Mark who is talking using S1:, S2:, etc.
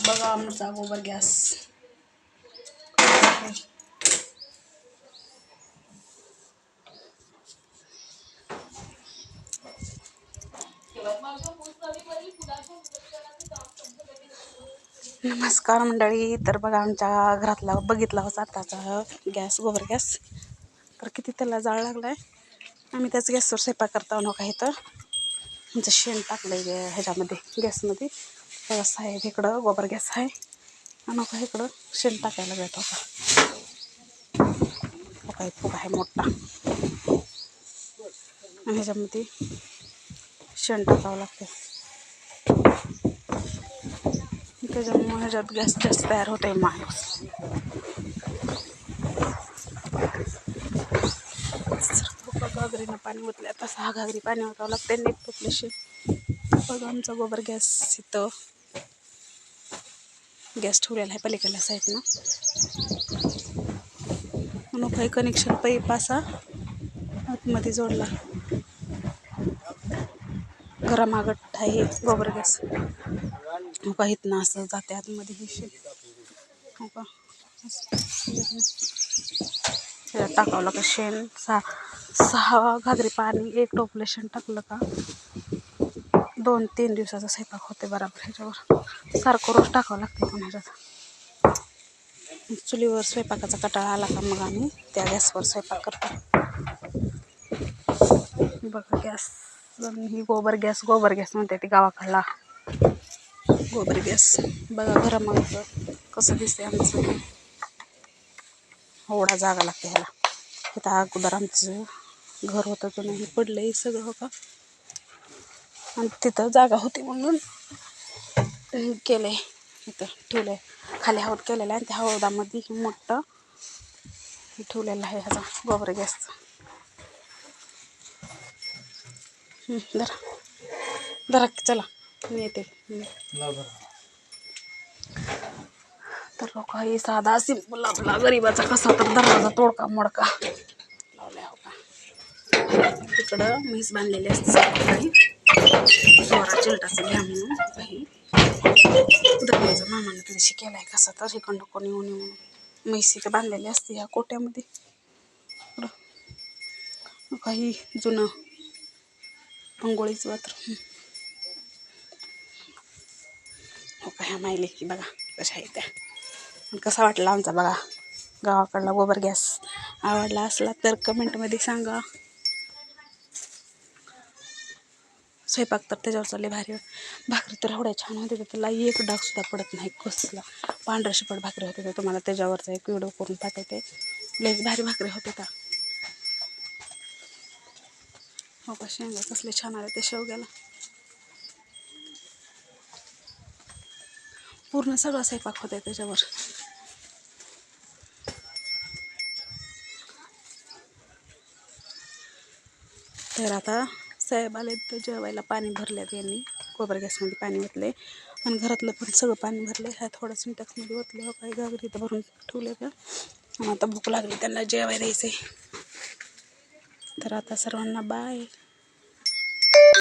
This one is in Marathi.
S1: बघा आमचा गोबर गॅस. नमस्कार मंडळी तर बघा आमच्या घरातला बघितला होता आताचा गॅस गोबर गॅस. तर किती त्याला जाळ लागला आहे आम्ही त्याच गॅसवर स्वयंपाक करता नका इथं आमचं शेण टाकलं आहे ह्याच्यामध्ये गॅसमध्ये. व्यवस्था आहे. इकडं गोबर गॅस आहे. आणि का इकडं शेण टाकायला भेट होता काही फुग आहे मोठा. आणि ह्याच्यामध्ये शेण टाकावं लागते. त्याच्यामुळे ह्याच्यात गॅस जास्त तयार होते माणूस. घागरीनं पाणी ओतलं आता सहा घागरी पाणी ओतावं लागते नीट टोपल्याशी बघ आमचा गोबर गॅस इथं. गॅस ठेवलेला आहे पलीकडल्या साईडनं. म्हणून काही कनेक्शन पाईप असा आतमध्ये जोडला. घरामागत आहे गोबर गॅस. हो का इथनं असं जाते आतमध्ये हे हो का? त्याच्यात टाकावं शेण. सहा सहा घागरी पाणी एक टोपलं शेण टाकलं का? दोन तीन दिवसाचा स्वयंपाक होते बराबर ह्याच्यावर. सारखं रोज टाकावं लागतं पण ह्याच्यात. चुलीवर स्वयंपाकाचा कटाळा आला का मग आम्ही त्या गॅसवर स्वयंपाक करतो. बघा गॅस ही गोबर गॅस गोबर गॅस म्हणते ती गावाकडला. गोबर गॅस. बघा घरामागचं कसं दिसते आमचं. एवढा जागा लागते ह्याला. इथं अगोदर आमचं घर होतं तर नाही पडलं सगळं हो का? आणि तिथं जागा होती म्हणून केलं आहे इथं ठेवलं आहे खाली हौद केलेलं आहे आणि त्या हौदामध्ये मोठं हे ठेवलेलं आहे ह्याचा गोबर गॅसचं. जरा जरा चला. मी येते. तर लोक हे साधा सिंपल आपला गरीबाचा कसा तर दरवाजा तोडका मोडका. लावलाय हो का? तिकडं म्हैस बांधलेली असते सकाळी चिलटाचं घ्या म्हणून काही दरवाजा मामानं दिवशी केलाय कसा तर इकडं कोणी येऊन येऊन. म्हैसी तर बांधलेली असते ह्या कोट्यामध्ये. काही जुनं अंघोळीचं बाथरूम. हो का ह्या मायले की बघा कशा आहे त्या. कसा वाटला आमचा बघा. गावाकडला गोबर गॅस आवडला असला तर कमेंटमध्ये सांगा. स्वयंपाक तर त्याच्यावर चालले भारी. भाकरी तर एवढ्या छान होते तर त्याला एक डागसुद्धा पडत नाही कसला पांढरा शिपट भाकरी होते तर तुम्हाला त्याच्यावरचा एक व्हिडिओ करून पाठवते. लईच भारी भाकरी होते त्या. हो का शेंगा कसले छान आले ते शेवग्याला. पूर्ण सगळा स्वयंपाक होते त्याच्यावर. तर आता साहेब आले तर जेवायला पाणी भरले यांनी. गोबर गॅसमध्ये पाणी ओतले आणि घरातलं पण सगळं पाणी भरले ह्या थोडं सिंटॅक्समध्ये ओतले हो काही गागरी तर भरून ठेवले का? आणि आता भूक लागली त्यांना जेवायला द्यायचं तर आता सर्वांना बाय